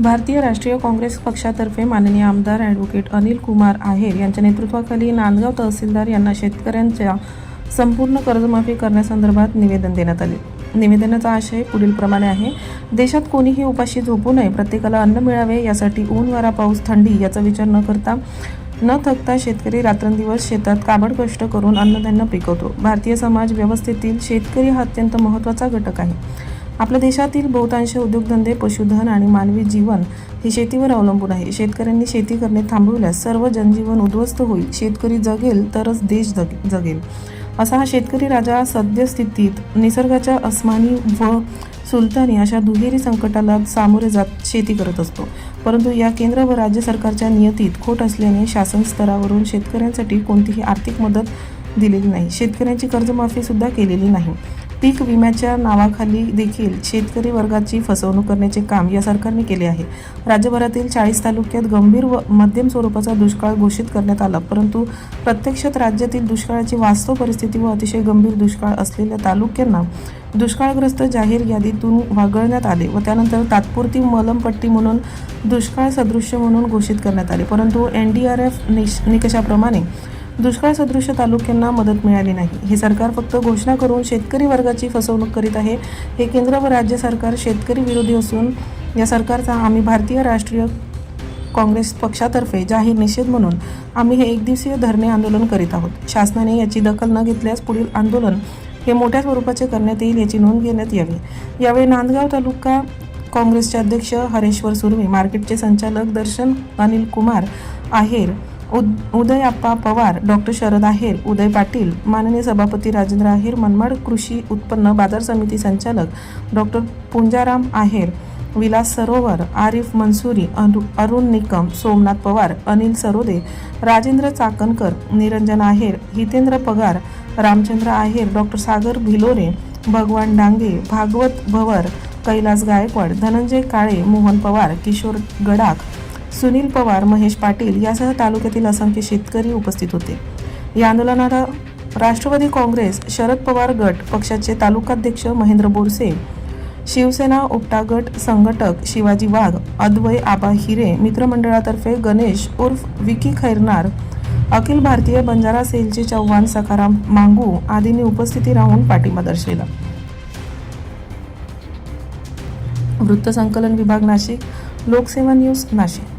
भारतीय राष्ट्रीय काँग्रेस पक्षातर्फे माननीय आमदार ॲडव्होकेट अनिल कुमार आहेर यांच्या नेतृत्वाखाली नांदगाव तहसीलदार यांना शेतकऱ्यांच्या संपूर्ण कर्जमाफी करण्यासंदर्भात निवेदन देण्यात आले. निवेदनाचा आशय पुढीलप्रमाणे आहे. देशात कोणीही उपाशी झोपू नये प्रत्येकाला अन्न मिळावे यासाठी ऊन वारा पाऊस थंडी याचा विचार न करता न थकता शेतकरी रात्रंदिवस शेतात काबड कष्ट करून अन्नधान्य पिकवतो. भारतीय समाज व्यवस्थेतील शेतकरी हा अत्यंत महत्त्वाचा घटक आहे. आपल्या देशातील बहुतांश उद्योगधंदे पशुधन आणि मानवी जीवन हे शेतीवर अवलंबून आहे. शेतकऱ्यांनी शेती करणे थांबवल्यास सर्व जनजीवन उद्ध्वस्त होईल. शेतकरी जगेल तरच देश जग जगेल. असा हा शेतकरी राजा सद्यस्थितीत निसर्गाच्या अस्मानी व सुलतानी अशा दुहेरी संकटाला सामोरे जात शेती करत असतो. परंतु या केंद्र व राज्य सरकारच्या नियतीत खोट असल्याने शासन स्तरावरून शेतकऱ्यांसाठी कोणतीही आर्थिक मदत दिलेली नाही. शेतकऱ्यांची कर्जमाफी सुद्धा केलेली नाही. पीक विम्याच्या नावाखाली देखील शेतकरी वर्गाची फसवणूक करण्याचे काम या सरकारने केले आहे. राज्यभरातील चाळीस तालुक्यात गंभीर व मध्यम स्वरूपाचा दुष्काळ घोषित करण्यात आला परंतु प्रत्यक्षात राज्यातील दुष्काळाची वास्तव परिस्थिती व अतिशय गंभीर दुष्काळ असलेल्या तालुक्यांना दुष्काळग्रस्त जाहीर यादीतून वागळण्यात आले व त्यानंतर तात्पुरती मलमपट्टी म्हणून दुष्काळ सदृश्य म्हणून घोषित करण्यात आले. परंतु एन डी आर एफ निकषाप्रमाणे दुष्काळ सदृश तालुक्यांना मदत मिळाली नाही. हे सरकार फक्त घोषणा करून शेतकरी वर्गाची फसवणूक करीत आहे. हे केंद्र व राज्य सरकार शेतकरी विरोधी असून या सरकारचा आम्ही भारतीय राष्ट्रीय काँग्रेस पक्षातर्फे जाहीर निषेध म्हणून आम्ही हे एकदिवसीय धरणे आंदोलन करीत आहोत. शासनाने याची दखल न घेतल्यास पुढील आंदोलन हे मोठ्या स्वरूपाचे करण्यात येईल याची नोंद घेण्यात यावी. यावेळी नांदगाव तालुका काँग्रेसचे अध्यक्ष हरेश्वर सुर्वे मार्केटचे संचालक दर्शन अनिल कुमार आहेर उद उदयप्पा पवार डॉक्टर शरद आहेर उदय पाटील माननीय सभापती राजेंद्र आहेर मनमाड कृषी उत्पन्न बाजार समिती संचालक डॉक्टर पुंजाराम आहेर विलास सरोवर आरिफ मनसुरी अरु अरुण निकम सोमनाथ पवार अनिल सरोदे राजेंद्र चाकणकर निरंजन आहेर हितेंद्र पगार रामचंद्र आहेर डॉक्टर सागर भिलोरे भगवान डांगे भागवत भवर कैलास गायकवाड धनंजय काळे मोहन पवार किशोर गडाख सुनील पवार महेश पाटील यासह तालुक्यातील असंख्य शेतकरी उपस्थित होते. या आंदोलनाला राष्ट्रवादी काँग्रेस शरद पवार गट पक्षाचे तालुकाध्यक्ष महेंद्र बोरसे शिवसेना उपटा गट संघटक शिवाजी वाघ अद्वय आबा हिरे मित्रमंडळातर्फे गणेश उर्फ विकी खैरनार अखिल भारतीय बंजारा सेलचे चव्हाण सखाराम मांगू आदींनी उपस्थिती राहून पाठिंबा दर्शविला. वृत्तसंकलन विभाग नाशिक लोकसेवा न्यूज नाशिक.